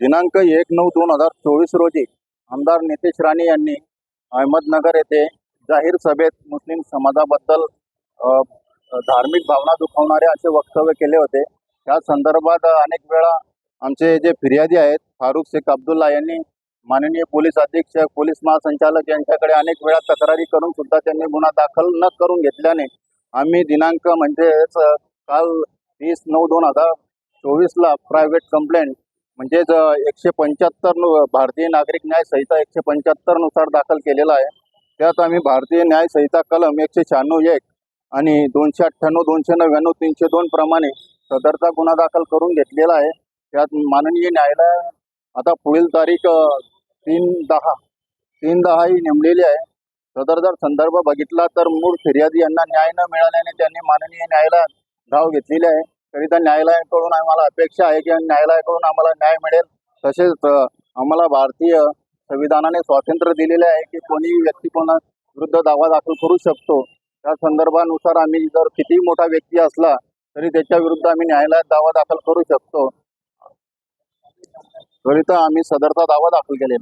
दिनांक एक नऊ दोन हजार चोवीस रोजी आमदार नितेश राणे यांनी अहमदनगर येथे जाहीर सभेत मुस्लिम समाजाबद्दल धार्मिक भावना दुखावणारे असे वक्तव्य केले होते. त्या संदर्भात अनेक वेळा आमचे जे फिर्यादी आहेत फारुख शेख अब्दुल्ला यांनी माननीय पोलीस अधीक्षक पोलीस महासंचालक यांच्याकडे अनेक वेळा तक्रारी करून सुद्धा त्यांनी गुन्हा दाखल न करून घेतल्याने आम्ही दिनांक म्हणजेच काल तीस नऊ दोन हजार चोवीसला प्रायव्हेट कंप्लेंट म्हणजेच एकशे पंच्याहत्तर नु- भारतीय नागरिक न्याय संहिता एकशे पंच्याहत्तरनुसार दाखल केलेला आहे. त्यात आम्ही भारतीय न्याय संहिता कलम एकशे शहाण्णव एक आणि दोनशे अठ्ठ्याण्णव दोनशे नव्याण्णव तीनशे दोन प्रमाणे सदरचा गुन्हा दाखल करून घेतलेला आहे. त्यात माननीय न्यायालय आता पुढील तारीख तीन दहा तीन दहा ही नेमलेली आहे. सदर जर संदर्भ बघितला तर मूळ फिर्यादी यांना न्याय न मिळाल्याने त्यांनी माननीय न्यायालयात धाव घेतलेली आहे. करिता न्यायालयाकडून आम्हाला अपेक्षा आहे की न्यायालयाकडून आम्हाला न्याय मिळेल. तसेच आम्हाला भारतीय संविधानाने स्वातंत्र्य दिलेले आहे की कोणीही व्यक्ती कोणा विरुद्ध दावा दाखल करू शकतो. त्या संदर्भानुसार आम्ही जर कितीही मोठा व्यक्ती असला तरी त्याच्या विरुद्ध आम्ही न्यायालयात दावा दाखल करू शकतो. करिता आम्ही सदरचा दावा दाखल केलेला